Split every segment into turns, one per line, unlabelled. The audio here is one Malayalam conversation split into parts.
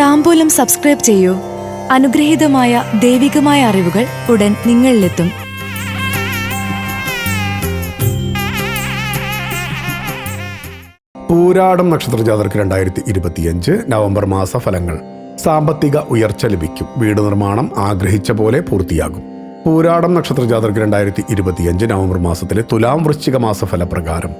താമ്പൂലം സബ്സ്ക്രൈബ് ചെയ്യൂ. അനുഗ്രഹീതമായ ദൈവികമായ അറിവുകൾ ഉടൻ നിങ്ങളിലെത്തും.
പൂരാടം നക്ഷത്ര ജാതർക്ക് രണ്ടായിരത്തി ഇരുപത്തിയഞ്ച് നവംബർ മാസ ഫലങ്ങൾ സാമ്പത്തിക ഉയർച്ച ലഭിക്കും. വീട് നിർമ്മാണം ആഗ്രഹിച്ച പോലെ പൂർത്തിയാകും. പൂരാടം നക്ഷത്ര ജാതർക്ക് രണ്ടായിരത്തി ഇരുപത്തിയഞ്ച് നവംബർ മാസത്തിലെ തുലാം വൃശ്ചിക മാസ ഫലപ്രകാരം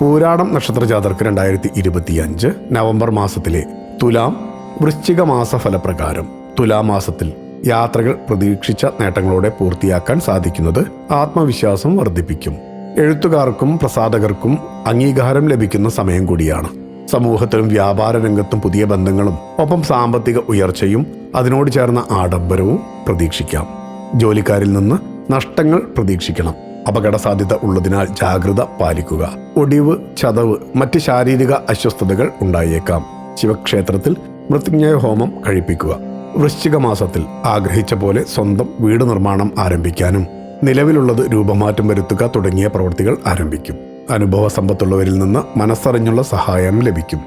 പൂരാടം നക്ഷത്ര ജാതർക്ക് രണ്ടായിരത്തി ഇരുപത്തിയഞ്ച് നവംബർ മാസത്തിലെ തുലാം വൃശ്ചിക മാസ ഫലപ്രകാരം തുലാമാസത്തിൽ യാത്രകൾ പ്രതീക്ഷിച്ച നേട്ടങ്ങളോടെ പൂർത്തിയാക്കാൻ സാധിക്കുന്നത് ആത്മവിശ്വാസം വർദ്ധിപ്പിക്കും. എഴുത്തുകാർക്കും പ്രസാധകർക്കും അംഗീകാരം ലഭിക്കുന്ന സമയം കൂടിയാണ്. സമൂഹത്തിലും വ്യാപാര രംഗത്തും പുതിയ ബന്ധങ്ങളും ഒപ്പം സാമ്പത്തിക ഉയർച്ചയും അതിനോട് ചേർന്ന ആഡംബരവും പ്രതീക്ഷിക്കാം. ജോലിക്കാരിൽ നിന്ന് നഷ്ടങ്ങൾ പ്രതീക്ഷിക്കണം. അപകട സാധ്യത ഉള്ളതിനാൽ ജാഗ്രത പാലിക്കുക. ഒടിവ് ചതവ് മറ്റ് ശാരീരിക അസ്വസ്ഥതകൾ ഉണ്ടായേക്കാം. ശിവക്ഷേത്രത്തിൽ മൃത്യുഞ്ജയ ഹോമം കഴിപ്പിക്കുക. വൃശ്ചിക മാസത്തിൽ ആഗ്രഹിച്ച പോലെ സ്വന്തം വീട് നിർമ്മാണം ആരംഭിക്കാനും നിലവിലുള്ളത് രൂപമാറ്റം വരുത്തുക തുടങ്ങിയ പ്രവൃത്തികൾ ആരംഭിക്കും. അനുഭവ സമ്പത്തുള്ളവരിൽ നിന്ന് മനസ്സറിഞ്ഞുള്ള സഹായം ലഭിക്കും.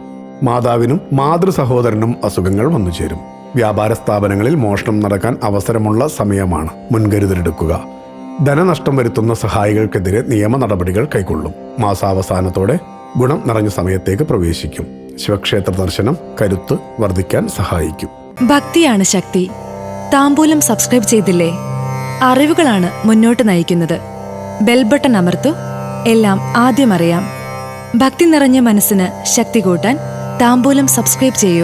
മാതാവിനും മാതൃ സഹോദരനും അസുഖങ്ങൾ വന്നു ചേരും. വ്യാപാര സ്ഥാപനങ്ങളിൽ മോഷണം നടക്കാൻ അവസരമുള്ള സമയമാണ് മുൻകരുതലെടുക്കുക. ധനനഷ്ടം വരുത്തുന്ന സഹായികൾക്കെതിരെ നിയമ നടപടികൾ കൈക്കൊള്ളും. മാസാവസാനത്തോടെ ഗുണം നിറഞ്ഞ സമയത്തേക്ക് പ്രവേശിക്കും. ശിവക്ഷേത്ര ദർശനം കരുത്ത് വർദ്ധിക്കാൻ സഹായിക്കും.
ഭക്തിയാണ് ശക്തി. താമ്പൂലം സബ്സ്ക്രൈബ് ചെയ്തില്ലേ? അറിവുകളാണ് മുന്നോട്ട് നയിക്കുന്നത്. ബെൽബട്ടൺ അമർത്തു എല്ലാം ആദ്യം അറിയാം. ഭക്തി നിറഞ്ഞ മനസ്സിന് ശക്തി കൂട്ടാൻ താമ്പൂലം സബ്സ്ക്രൈബ് ചെയ്യൂ.